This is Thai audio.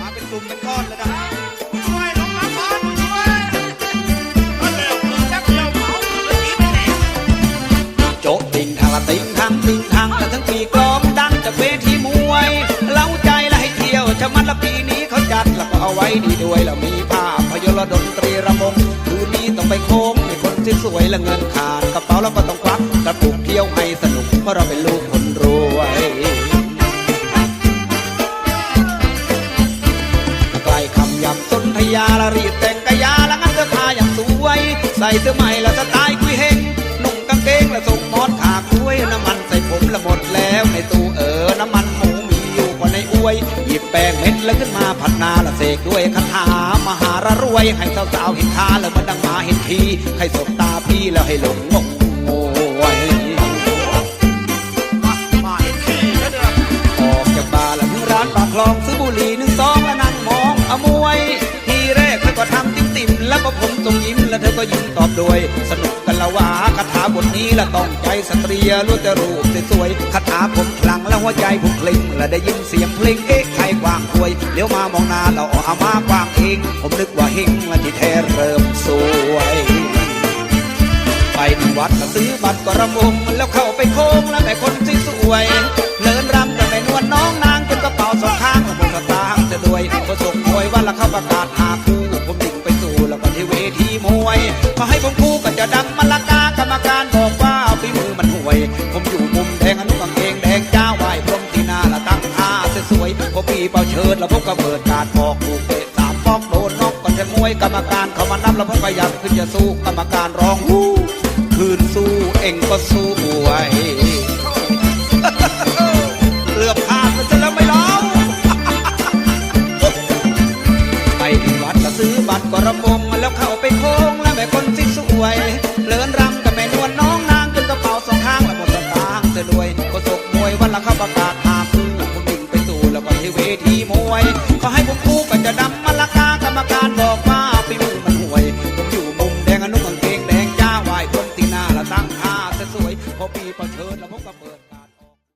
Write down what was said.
มาเป็นกลุ่มเป็นก้อนเลยนะครับช่วยลงมาก่อนช่วยก็เร็วเกินจักเดียวเหมาเมื่อกี้ไม่แน่โจะติงทางละติงทางติงทางและทั้งปีกลองดังจากเวทีมวยเล้าใจและให้เที่ยวชะมันละปีนี้เขาจัดแล้วก็เอาไว้ดีด้วยแล้วมีภาพพยนตร์แลดนตรีระมงคืนนี้ต้องไปโค้งให้คนที่สวยและเงินขาดกระเป๋าแล้วก็ต้องควักกระปุกเที่ยวให้สนุกเพราะเราเป็นลูก รีบแต่งกายาละงั้นเสื้อผ้าอย่างสวย ใส่เสื้อใหม่ละสไตล์กุยเฮงนุ่งกางเกงละส่งมอดขากล้วยน้ำมันใส่ผมละหมดแล้วในตู้เออน้ำมันหมูมีอยู่กว่าในอวยหยิบแป้งเม็ดแล้วขึ้นมาผัดนาละเสกด้วยคาถามหาระรวยให้สาวๆเห็นทาแล้วมันดังมาเห็นทีให้สบตาพี่แล้วให้หลงงงโวยมาเห็นทีอออกจากบ้านแล้วถึงร้านปากคลองซื้อ วก็ผมทรงยิ้มแล้วเธอก็ยิ้มตอบโดยสนุกกันละว่าคาถาบทนี้ละต้องใจสตรีล้วนแต่รูปสวยๆคาถาผมพลังแล้วหัวใจผมคลิงและได้ยินเสียงเพลงเอ๊ะใครกวางควยเลี้ยวมามองหน้าเราเอาอามากวางเอง ผมนึกว่าเฮงและที่แท้เริ่มสวยไปที่วัดก็ซื้อบัตรก็ระมงแล้วเข้าไปโค้งแล้วแม่คนที่สวยเลินรำแต่แม่นวลน้องนางจนกระเป๋าสองข้างแล้วผมสตางค์จะด้วยก็ส่งมวยวันละเข้าประกาศหา พอให้ผมคู่ก็จะดังมะละกากรรมการบอกว่าฝีมือมันห่วย ผมอยู่มุมแดงอนุกางเกงแดงเจ้าไหวพรหมที่หน้าละตั้งท่าสวยๆพอปีเป่าเชิดแล้วผมก็เปิดการบอกลูกเตะสามปอกโดนนอกก็จะมวยกรรมการเขามานับแล้วผมก็อยากขึ้นจะสู้กรรมการร้องฮู้คืนสู้เองก็สู้ไหวเลือบพลาดมันจะแล้วไม่ร้องไปที่วัดก็ซื้อบัตรก็ระม เวทีมวย ขอให้ผมคู่ก็จะดำมาละกา